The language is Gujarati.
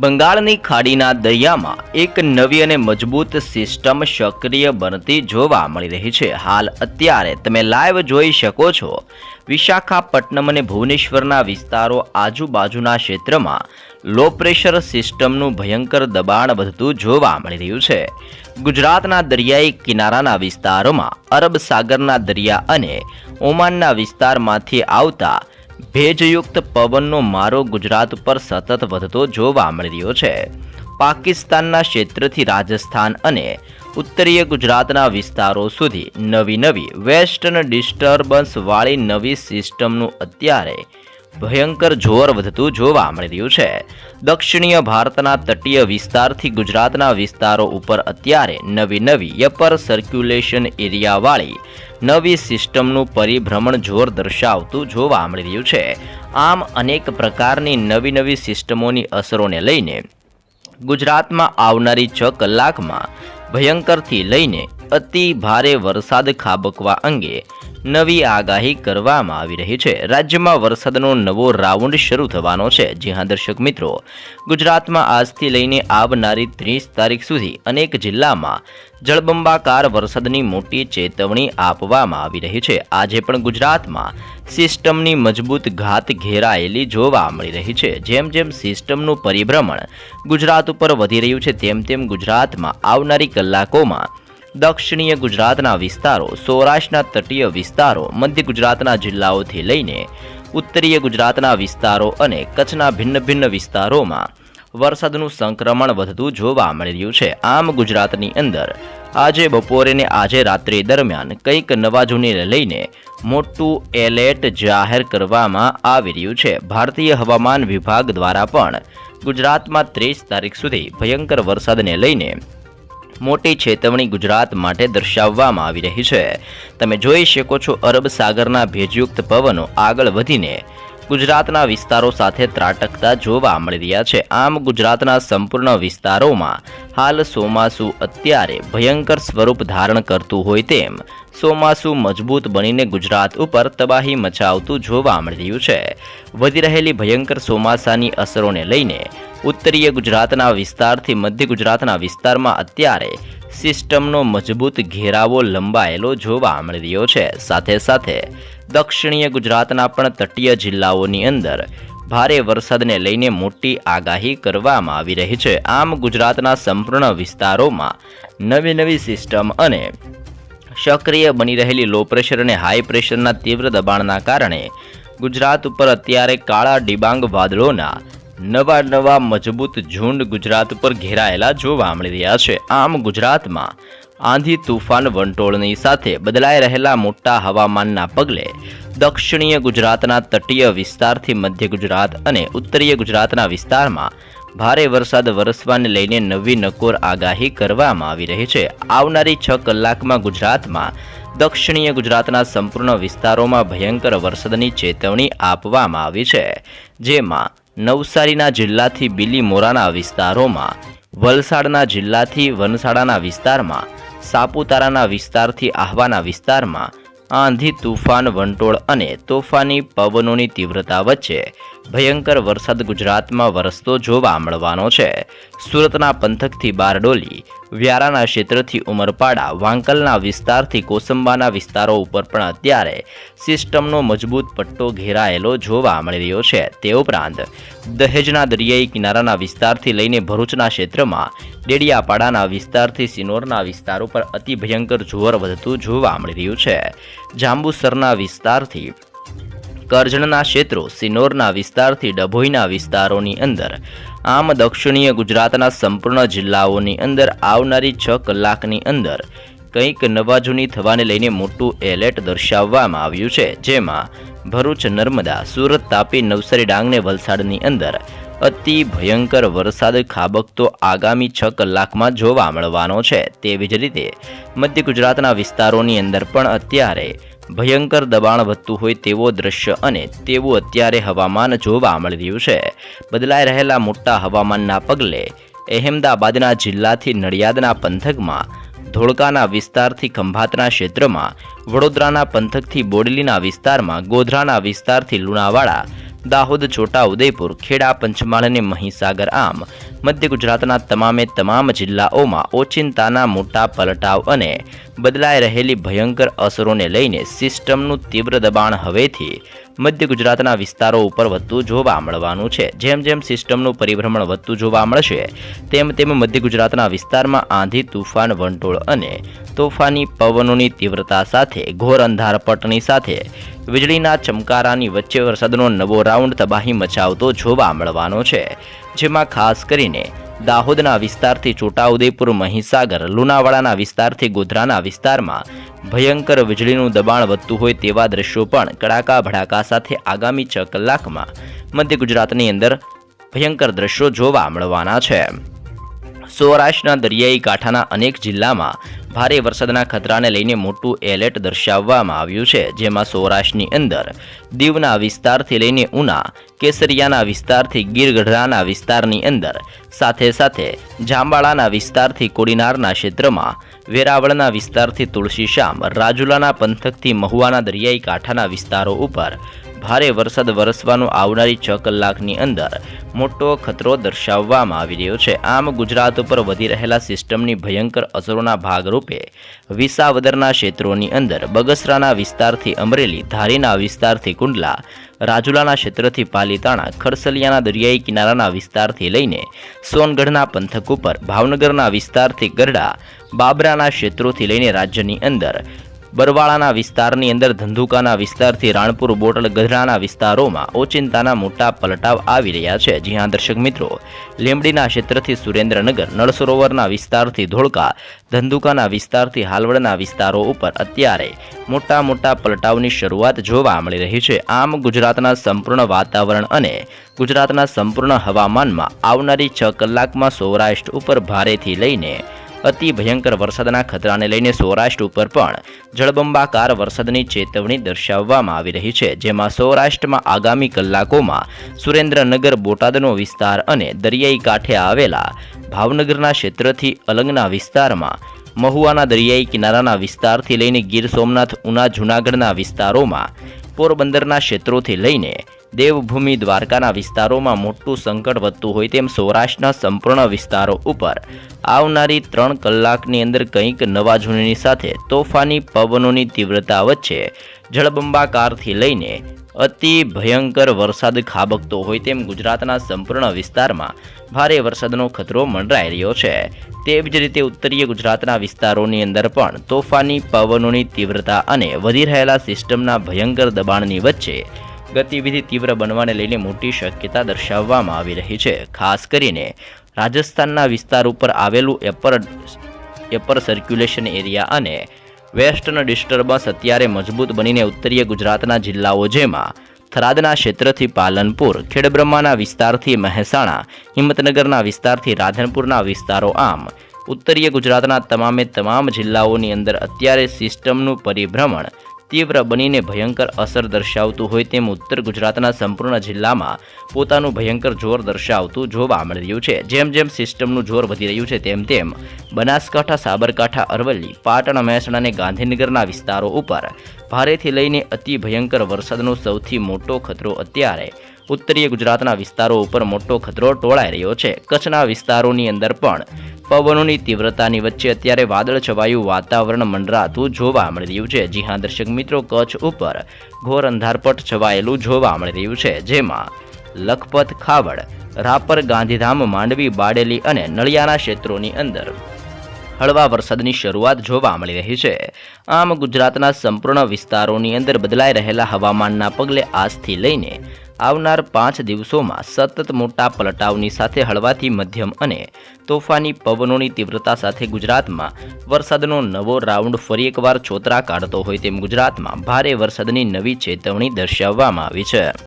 બંગાળની ખાડીના દરિયામાં એક નવી અને મજબૂત સિસ્ટમ સક્રિય બનતી જોવા મળી રહી છે. હાલ અત્યારે તમે લાઈવ જોઈ શકો છો વિશાખાપટ્ટનમ અને ભુવનેશ્વરના વિસ્તારો આજુબાજુના ક્ષેત્રમાં લો પ્રેશર સિસ્ટમનું ભયંકર દબાણ વધતું જોવા મળી રહ્યું છે. ગુજરાતના દરિયાઈ કિનારાના વિસ્તારોમાં અરબ સાગરના દરિયા અને ઓમાનના વિસ્તારમાંથી આવતા ભેજયુક્ત પવનનો મારો ગુજરાત ઉપર સતત વધતો જોવા મળી રહ્યો છે. પાકિસ્તાનના ક્ષેત્રથી રાજસ્થાન અને ઉત્તરીય ગુજરાતના વિસ્તારો સુધી નવી નવી વેસ્ટર્ન ડિસ્ટર્બન્સવાળી નવી સિસ્ટમનું અત્યારે ભયંકર જોર વધતું જોવા મળી રહ્યું છે. દક્ષિણીય ભારતના તટીય વિસ્તારથી ગુજરાતના વિસ્તારો ઉપર અત્યારે નવી નવી યપર સર્ક્યુલેશન એરિયાવાળી નવી સિસ્ટમનું પરિભ્રમણ જોર દર્શાવતું જોવા મળી રહ્યું છે. આમ અનેક પ્રકારની નવી નવી સિસ્ટમોની અસરોને લઈને ગુજરાતમાં આવનારી છ કલાકમાં ભયંકરથી લઈને અતિ ભારે વરસાદ ખાબકવા અંગે નવી આગાહી કરવામાં આવી રહી છે. રાજ્યમાં વરસાદનો નવો રાઉન્ડ શરૂ થવાનો છે. જી હા, દર્શક મિત્રો, ગુજરાતમાં આજથી લઈને આવનારી ત્રીસ તારીખ સુધી અનેક જિલ્લામાં જળબંબાકાર વરસાદની મોટી ચેતવણી આપવામાં આવી રહી છે. આજે પણ ગુજરાતમાં સિસ્ટમની મજબૂત ઘાત ઘેરાયેલી જોવા મળી રહી છે. જેમ જેમ સિસ્ટમનું પરિભ્રમણ ગુજરાત ઉપર વધી રહ્યું છે, તેમ તેમ ગુજરાતમાં આવનારી કલાકોમાં દક્ષિણીય ગુજરાતના વિસ્તારો, સૌરાષ્ટ્રના તટીય વિસ્તારો, મધ્ય ગુજરાતના જિલ્લાઓથી લઈને ઉત્તરીય ગુજરાતના વિસ્તારો અને કચ્છના ભિન્ન ભિન્ન વિસ્તારોમાં વરસાદનું સંક્રમણ વધતું જોવા મળી રહ્યું છે. આમ ગુજરાતની અંદર આજે બપોરે ને આજે રાત્રિ દરમિયાન કંઈક નવા જૂને લઈને મોટું એલર્ટ જાહેર કરવામાં આવી રહ્યું છે. ભારતીય હવામાન વિભાગ દ્વારા પણ ગુજરાતમાં ત્રીસ તારીખ સુધી ભયંકર વરસાદને લઈને મોટી ચેતવણી ગુજરાત માટે દર્શાવવામાં આવી રહી છે. તમે જોઈ શકો છો અરબ સાગરના ભેજયુક્ત પવનો આગળ વધીને ગુજરાતના વિસ્તારો સાથે ત્રાટકતા જોવા મળી રહ્યા છે. આમ ગુજરાતના સંપૂર્ણ વિસ્તારોમાં હાલ ચોમાસું અત્યારે ભયંકર સ્વરૂપ ધારણ કરતું હોય તેમ ચોમાસું મજબૂત બનીને ગુજરાત ઉપર તબાહી મચાવતું જોવા મળી રહ્યું છે. વધી રહેલી ભયંકર ચોમાસાની અસરોને લઈને ઉત્તરીય ગુજરાતના વિસ્તારથી મધ્ય ગુજરાતના વિસ્તારમાં અત્યારે સિસ્ટમનો મજબૂત ઘેરાવો લંબાયેલો જોવા મળી રહ્યો છે. સાથે સાથે દક્ષિણીય ગુજરાતના પણ તટીય જિલ્લાઓની અંદર ભારે વરસાદને લઈને મોટી આગાહી કરવામાં આવી રહી છે. આમ ગુજરાતના સંપૂર્ણ વિસ્તારોમાં નવી નવી સિસ્ટમ અને સક્રિય બની રહેલી લો પ્રેશર અને હાઈ પ્રેશરના તીવ્ર દબાણના કારણે ગુજરાત ઉપર અત્યારે કાળા ડિબાંગ વાદળોના નવા નવા મજબૂત ઝુંડ ગુજરાત પર ઘેરાયેલા જોવા મળી રહ્યા છે. આમ ગુજરાતમાં આંધી તુફાન વંટોળની સાથે બદલાઈ રહેલા મોટા હવામાનના પગલે દક્ષિણીય ગુજરાતના તટીય વિસ્તારથી મધ્ય ગુજરાત અને ઉત્તરીય ગુજરાતના વિસ્તારમાં ભારે વરસાદ વરસવાને લઈને નવી નકોર આગાહી કરવામાં આવી રહી છે. આવનારી છ કલાકમાં ગુજરાતમાં દક્ષિણીય ગુજરાતના સંપૂર્ણ વિસ્તારોમાં ભયંકર વરસાદની ચેતવણી આપવામાં આવી છે, જેમાં નવસારીના જિલ્લાથી બિલીમોરાના વિસ્તારોમાં, વલસાડના જિલ્લાથી વનસાડાના વિસ્તારમાં, સાપુતારાના વિસ્તારથી આહવાના વિસ્તારમાં આંધી, તુફાન, વંટોળ અને તોફાની પવનોની તીવ્રતા વચ્ચે ભયંકર વરસાદ ગુજરાતમાં વરસતો જોવા મળવાનો છે. સુરતના પંથકથી બારડોલી, વ્યારાના ક્ષેત્રથી ઉમરપાડા, વાંકલના વિસ્તારથી કોસંબાના વિસ્તારો ઉપર પણ અત્યારે સિસ્ટમનો મજબૂત પટ્ટો ઘેરાયેલો જોવા મળી રહ્યો છે. તે ઉપરાંત દહેજના દરિયાઈ કિનારાના વિસ્તારથી લઈને ભરૂચના ક્ષેત્રમાં, ડેડિયાપાડાના વિસ્તારથી સિનોરના વિસ્તારો પર અતિ ભયંકર જોર વધતું જોવા મળી રહ્યું છે. જાંબુસરના વિસ્તારથી કરજણના ક્ષેત્રો સિનોરના વિસ્તારથી ડભોઈના વિસ્તારોની અંદર. આમ દક્ષિણીય ગુજરાતના સંપૂર્ણ જિલ્લાઓની અંદર આવનારી છ કલાકની અંદર કંઈક નવા જૂની થવાને લઈને મોટું એલર્ટ દર્શાવવામાં આવ્યું છે. જેમાં ભરૂચ, નર્મદા, સુરત, તાપી, નવસારી, ડાંગને વલસાડની અંદર અતિ ભયંકર વરસાદ ખાબકતો આગામી છ કલાકમાં જોવા મળવાનો છે. તેવી જ રીતે મધ્ય ગુજરાતના વિસ્તારોની અંદર પણ અત્યારે ભયંકર દબાણ વધતું હોય તેવો દ્રશ્ય અને તેવું અત્યારે હવામાન જોવા મળી રહ્યું છે. બદલાઈ રહેલા મોટા હવામાનના પગલે અહેમદાબાદના જિલ્લાથી નડિયાદના પંથકમાં, ધોળકાના વિસ્તારથી ખંભાતના ક્ષેત્રમાં, વડોદરાના પંથકથી બોડલીના વિસ્તારમાં, ગોધરાના વિસ્તારથી લુણાવાડા દાહોદ, છોટા ઉદયપુર, ખેડા, પંચમહાલ અને મહીસાગર આમ. મધ્ય ગુજરાતના તમામે તમામ જિલ્લાઓમાં ઓચિંતાના મોટા પલટાવ અને બદલાઈ રહેલી ભયંકર અસરોને લઈને સિસ્ટમનું તીવ્ર દબાણ હવેથી મધ્ય ગુજરાતના વિસ્તારો ઉપર વધતું જોવા મળવાનું છે. જેમ જેમ સિસ્ટમનું પરિભ્રમણ વધતું જોવા મળશે, તેમ તેમ મધ્ય ગુજરાતના વિસ્તારમાં આંધી, તુફાન, વંટોળ અને તોફાની પવનોની તીવ્રતા સાથે, ઘોર અંધારપટની સાથે, વીજળીના ચમકારાની વચ્ચે વરસાદનો નવો રાઉન્ડ તબાહી મચાવતો જોવા મળવાનો છે. જેમાં ખાસ કરીને દાહોદના વિસ્તારથી છોટાઉદેપુર, મહીસાગર, લુણાવાડાના વિસ્તારથી ગોધરાના વિસ્તારમાં ભયંકર વીજળીનું દબાણ વધતું હોય તેવા દ્રશ્યો પણ કડાકા ભડાકા સાથે આગામી છ કલાકમાં મધ્ય ગુજરાતની અંદર ભયંકર દ્રશ્યો જોવા મળવાના છે. સૌરાષ્ટ્રના દરિયાઈ કાંઠાના અનેક જિલ્લામાં ભારે વરસાદના ખતરાને લઈને મોટું એલર્ટ દર્શાવવામાં આવ્યું છે, જેમાં સૌરાષ્ટ્રની અંદર દીવના વિસ્તારથી લઈને ઉના, કેસરિયાના વિસ્તારથી ગીરગઢડાના વિસ્તારની અંદર, સાથે સાથે જાંબાળાના વિસ્તારથી કોડીનારના ક્ષેત્રમાં, વેરાવળના વિસ્તારથી તુલસીશ્યામ, રાજુલાના પંથકથી મહુવાના દરિયાઈ કાંઠાના વિસ્તારો ઉપર ભારે વરસાદ વરસવાનો આવનારી છ કલાકની અંદર મોટો ખતરો દર્શાવવામાં આવી રહ્યો છે. આમ ગુજરાત ઉપર વધી રહેલા સિસ્ટમની ભયંકર અસરોના ભાગરૂપે વિસાવદરના ક્ષેત્રોની અંદર બગસરાના વિસ્તારથી અમરેલી, ધારીના વિસ્તારથી કુંડલા, રાજુલાના ક્ષેત્રથી પાલીતાણા, ખરસલિયાના દરિયાઈ કિનારાના વિસ્તારથી લઈને સોનગઢના પંથક ઉપર, ભાવનગરના વિસ્તારથી ગરડા બાબરાના ક્ષેત્રોથી લઈને રાજ્યની અંદર બરવાળાના વિસ્તારની અંદર ધંધુકાના વિસ્તારથી રાણપુર બોટલ ગઢડાના વિસ્તારોમાં ઓચિંતાના મોટા પલટાવ આવી રહ્યા છે. જ્યાં દર્શક મિત્રો, લીંબડીના ક્ષેત્રથી સુરેન્દ્રનગર, નળસરોવરના વિસ્તારથી ધોળકા, ધંધુકાના વિસ્તારથી હાલવડના વિસ્તારો ઉપર અત્યારે મોટા મોટા પલટાવની શરૂઆત જોવા મળી રહી છે. આમ ગુજરાતના સંપૂર્ણ વાતાવરણ અને ગુજરાતના સંપૂર્ણ હવામાનમાં આવનારી છ કલાકમાં સૌરાષ્ટ્ર ઉપર ભારેથી લઈને અતિ ભયંકર વરસાદના ખતરાને લઈને સૌરાષ્ટ્ર ઉપર પણ જળબંબાકાર વરસાદની ચેતવણી દર્શાવવામાં આવી રહી છે, જેમાં સૌરાષ્ટ્રમાં આગામી કલાકોમાં સુરેન્દ્રનગર, બોટાદનો વિસ્તાર અને દરિયાઈ કાંઠે આવેલા ભાવનગરના ક્ષેત્રથી અલંગના વિસ્તારમાં, મહુવાના દરિયાઈ કિનારાના વિસ્તારથી લઈને ગીર સોમનાથ, ઉના જૂનાગઢના વિસ્તારોમાં પોરબંદરના ક્ષેત્રોથી લઈને દેવભૂમિ દ્વારકાના વિસ્તારોમાં મોટું સંકટ વધતું હોય તેમ સૌરાષ્ટ્રના સંપૂર્ણ વિસ્તારો ઉપર. આવનારી ત્રણ કલાકની અંદર કંઈક નવા જૂનીની સાથે તોફાની પવનોની તીવ્રતા વચ્ચે જળબંબાકારથી લઈને અતિ ભયંકર વરસાદ ખાબકતો હોય તેમ ગુજરાતના સંપૂર્ણ વિસ્તારમાં ભારે વરસાદનો ખતરો મંડરાઈ રહ્યો છે. તેવી જ રીતે ઉત્તરીય ગુજરાતના વિસ્તારોની અંદર પણ તોફાની પવનોની તીવ્રતા અને વધી રહેલા સિસ્ટમના ભયંકર દબાણની વચ્ચે ગતિવિધિ તીવ્ર બનવાને લઈને મોટી શક્યતા દર્શાવવામાં આવી રહી છે. ખાસ કરીને રાજસ્થાનના વિસ્તાર ઉપર આવેલું એપર એપર સર્ક્યુલેશન એરિયા અને વેસ્ટર્ન ડિસ્ટર્બન્સ અત્યારે મજબૂત બનીને ઉત્તરીય ગુજરાતના જિલ્લાઓ જેમાં થરાદના ક્ષેત્રથી પાલનપુર, ખેડબ્રહ્માના વિસ્તારથી મહેસાણા, હિંમતનગરના વિસ્તારથી રાધનપુરના વિસ્તારો આમ, ઉત્તરીય ગુજરાતના તમામે તમામ જિલ્લાઓની અંદર અત્યારે સિસ્ટમનું પરિભ્રમણ તીવ્ર બનીને ભયંકર અસર દર્શાવતું હોય તેમ ઉત્તર ગુજરાતના સંપૂર્ણ જિલ્લામાં પોતાનું ભયંકર જોર દર્શાવતું જોવા મળી રહ્યું છે. જેમ જેમ સિસ્ટમનું જોર વધી રહ્યું છે, તેમ તેમ બનાસકાંઠા, સાબરકાંઠા, અરવલ્લી, પાટણ, મહેસાણા અને ગાંધીનગરના વિસ્તારો ઉપર ભારેથી લઈને અતિ ભયંકર વરસાદનો સૌથી મોટો ખતરો અત્યારે ઉત્તરીય ગુજરાતના વિસ્તારો ઉપર મોટો ખતરો ટોળાઈ રહ્યો છે. કચ્છના વિસ્તારોની અંદર પણ પવનોની તીવ્રતાની વચ્ચે અત્યારે વાદળ છવાયું વાતાવરણ મંડરાતું જોવા મળી રહ્યું છે. જી હા, દર્શક મિત્રો, કચ્છ ઉપર ઘોર અંધારપટ છવાયેલું જોવા મળી રહ્યું છે, જેમાં લખપત, ખાવડ, રાપર, ગાંધીધામ, માંડવી, બાડેલી અને નળિયાના ક્ષેત્રોની અંદર હળવા વરસાદની શરૂઆત જોવા મળી રહી છે. આમ ગુજરાતના સંપૂર્ણ વિસ્તારોની અંદર બદલાઈ રહેલા હવામાનના પગલે આજથી લઈને આવનાર પાંચ દિવસોમાં સતત મોટા પલટાવની સાથે હળવાથી મધ્યમ અને તોફાની પવનોની તીવ્રતા સાથે ગુજરાતમાં વરસાદનો નવો રાઉન્ડ ફરી એકવાર છોતરા કાઢતો હોય તેમ ગુજરાતમાં ભારે વરસાદની નવી ચેતવણી દર્શાવવામાં આવી છે.